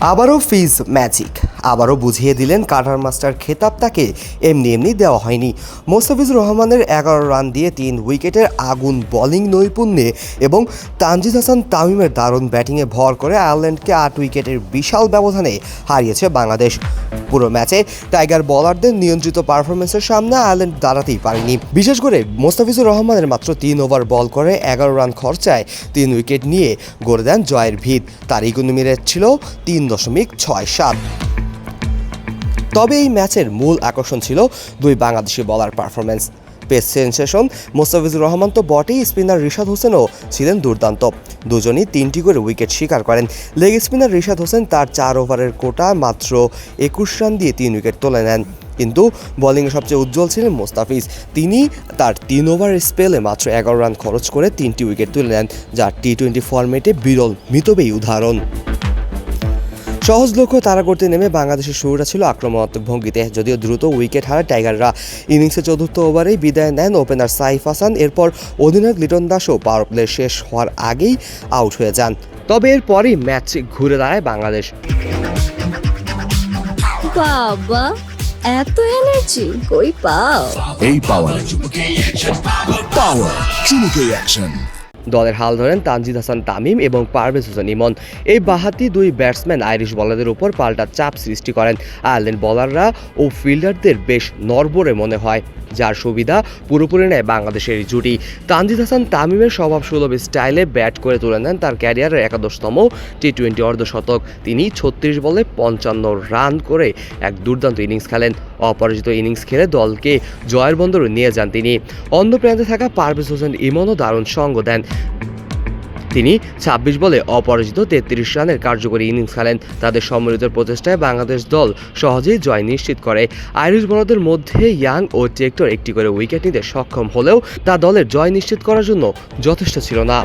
আবারও ফিজ ম্যাজিক। আবারও বুঝিয়ে দিলেন কাটার মাস্টার খেতাব তাকে এমনি এমনি দেওয়া হয়নি। মোস্তাফিজুর রহমানের এগারো রান দিয়ে তিন উইকেটের আগুন বোলিং নৈপুণ্যে এবং তানজিদ হাসান তামিমের দারুণ ব্যাটিংয়ে ভর করে আয়ারল্যান্ডকে আট উইকেটের বিশাল ব্যবধানে হারিয়েছে বাংলাদেশ। পুরো ম্যাচে টাইগার বলারদের নিয়ন্ত্রিত পারফরমেন্সের সামনে আয়ারল্যান্ড দাঁড়াতেই পারেনি। বিশেষ করে মোস্তাফিজুর রহমানের মাত্র তিন ওভার বল করে এগারো রান খরচায় তিন উইকেট নিয়ে গড়ে দেন জয়ের ভিত। তার ইকোনমির ছিল তিন দশমিক ছয় সাত। তবে এই ম্যাচের মূল আকর্ষণ ছিল দুই বাংলাদেশি বলার performance pace sensation, Mustafizur Rahman তো বটেই স্পিনার রিশাদ হোসেনও ছিলেন দুর্দান্ত। দুজনই তিনটি করে উইকেট শিকার করেন। লেগ স্পিনার রিশাদ হোসেন তার চার ওভারের কোটা মাত্র একুশ রান দিয়ে তিন উইকেট তুলে নেন। কিন্তু বোলিংয়ে সবচেয়ে উজ্জ্বল ছিলেন মোস্তাফিজ। তিনি তার তিন ওভার স্পেলে মাত্র এগারো রান খরচ করে তিনটি উইকেট তুলে নেন, যা টি টোয়েন্টি ফরম্যাটে বিরল মিতবেই উদাহরণ। সহজ লক্ষ্য তারা করতে নেমে বাংলাদেশের শুরুটা ছিল আক্রমণাত্মক ভঙ্গিতে। যদিও দ্রুত উইকেট হারা টাইগাররা ইনিংসের চতুর্থ ওভারেই বিদায় নেন ওপেনার সাইফ হাসান। এরপর অধিনায়ক লিটন দাসও পাওয়ার প্লে শেষ হওয়ার আগেই আউট হয়ে যান। তবে এরপরই ম্যাচ ঘুরে দাঁড়ায় বাংলাদেশ। বাবা এত এনার্জি কই পাও? এই পাওয়ার পাওয়ার চুমুকে অ্যাকশন দলের হাল ধরেন তানজিদ হাসান তামিম এবং পারভেজ হোসেন ইমন। এই বাহাতি দুই ব্যাটসম্যান আইরিশ বলারদের উপর পাল্টা চাপ সৃষ্টি করেন। আয়ারল্যান্ড বলাররা ও ফিল্ডারদের বেশ নরবরে মনে হয়। যার সুবিধা পুরোপুরি নেয় বাংলাদেশের জুটি। তানজিদ হাসান তামিমের স্বভাব সুলভ স্টাইলে ব্যাট করে তুলে নেন তার ক্যারিয়ারের একাদশতম টি টোয়েন্টি অর্ধশতক। তিনি ছত্রিশ বলে পঞ্চান্ন রান করে এক দুর্দান্ত ইনিংস খেলেন। অপরাজিত ইনিংস খেলে দলকে জয়ের বন্দরে নিয়ে যান তিনি। অন্য প্রান্তে থাকা পারভেজ হোসেন ইমনও দারুণ সঙ্গ দেন। তিনি ছাব্বিশ বলে অপরাজিত তেত্রিশ রানের কার্যকরী ইনিংস খেলেন। তাদের সম্মিলিত প্রচেষ্টায় বাংলাদেশ দল সহজেই জয় নিশ্চিত করে। আইরিশ বলদের মধ্যে ইয়াং ও টেক্টর একটি করে উইকেট নিতে সক্ষম হলেও তা দলের জয় নিশ্চিত করার জন্য যথেষ্ট ছিল না।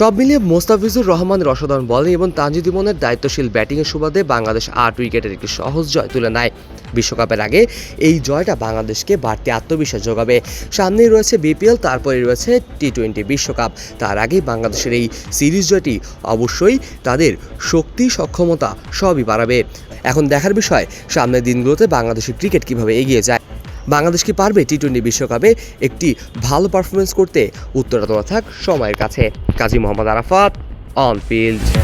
সব মিলিয়ে মোস্তাফিজুর রহমানের অসাধারণ বলে এবং তানজিদ ইমনের দায়িত্বশীল ব্যাটিংয়ের সুবাদে বাংলাদেশ আট উইকেটের একটি সহজ জয় তুলে নেয়। বিশ্বকাপের আগে এই জয়টা বাংলাদেশকে বাড়তি আত্মবিশ্বাস যোগাবে। সামনেই রয়েছে বিপিএল তারপরে রয়েছে টি টোয়েন্টি বিশ্বকাপ। তার আগেই বাংলাদেশের এই সিরিজ জয়টি অবশ্যই তাদের শক্তি, সক্ষমতা সবই বাড়াবে। এখন দেখার বিষয়, সামনের দিনগুলোতে বাংলাদেশের ক্রিকেট কীভাবে এগিয়ে যায়। বাংলাদেশ কি পারবে টি টোয়েন্টি বিশ্বকাপে একটি ভালো পারফরমেন্স করতে? উত্তরাতরা থাক সময়ের কাছে। Kazi Mohammad Arafat on field